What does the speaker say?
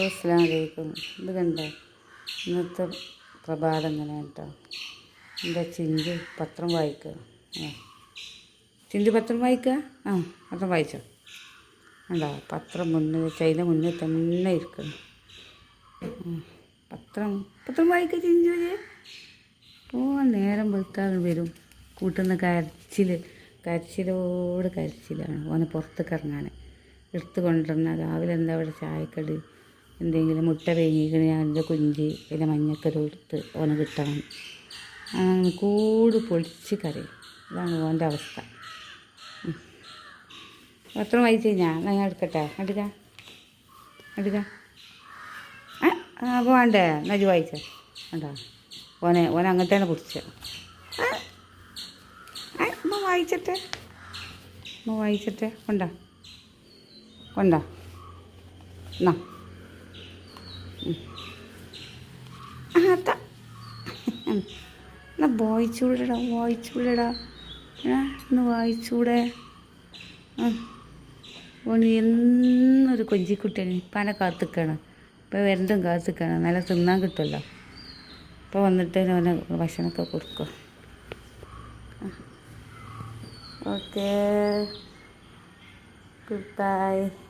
അസ്സാം വലൈക്കും ഇത് കണ്ടോ? ഇന്നത്തെ പ്രഭാതം ഇങ്ങനെ കേട്ടോ. എന്താ ചിന്തി? പത്രം വായിക്കുക ചിന്തി പത്രം വായിക്കുക ആ പത്രം വായിച്ചോ. കണ്ടോ? പത്രം മുന്നിൽ ചൈന മുന്നിൽ തന്നെ ഇരിക്കുന്നു പത്രം പത്രം വായിക്കുക ചിഞ്ചു ഓ നേരം വെളുത്താൽ വരും. കൂട്ടുന്ന കരച്ചിൽ കരച്ചിലോട് കരച്ചിലാണ്. ഓനെ പുറത്തേക്ക് ഇറങ്ങാൻ എടുത്ത് കൊണ്ടിരുന്ന രാവിലെ എന്താ ഇവിടെ ചായക്കടി? എന്തെങ്കിലും മുട്ട വേങ്ങിക്കണ ഞാൻ കുഞ്ച് കുഞ്ചി പിന്നെ മഞ്ഞക്കറി കൊടുത്ത് ഓന് കിട്ടണം. അങ്ങനെ കൂട് പൊളിച്ച് കറി ഇതാണ് ഓന്റെ അവസ്ഥ. എത്ര വായിച്ചു കഴിഞ്ഞാൽ ഞാൻ എടുക്കട്ടെ. എടുക്കാം ആ അപ്പോൾ വേണ്ടേ? എന്നാ വായിച്ച. വേണ്ട ഓനെ ഓനെ അങ്ങോട്ടാണ് പിടിച്ച. അമ്മ വായിച്ചിട്ടെ. അമ്മ വായിച്ചിട്ടെ. കൊണ്ട. കൊണ്ട. എന്നാ. എന്നാ വായിച്ചൂടെടാ വായിച്ചൂടെടാ ഒന്ന് വായിച്ചൂടെ ഓന് എന്നൊരു കൊഞ്ചിക്കുട്ടിയാണ്. ഇപ്പാനെ കാത്തിക്കണം. ഇപ്പോൾ വരണ്ടും കാത്തിക്കണം. നല്ല തിന്നാൻ കിട്ടുമല്ലോ ഇപ്പോൾ വന്നിട്ട് ഓന ഭക്ഷണമൊക്കെ കൊടുക്കും. ഓക്കേ. Good bye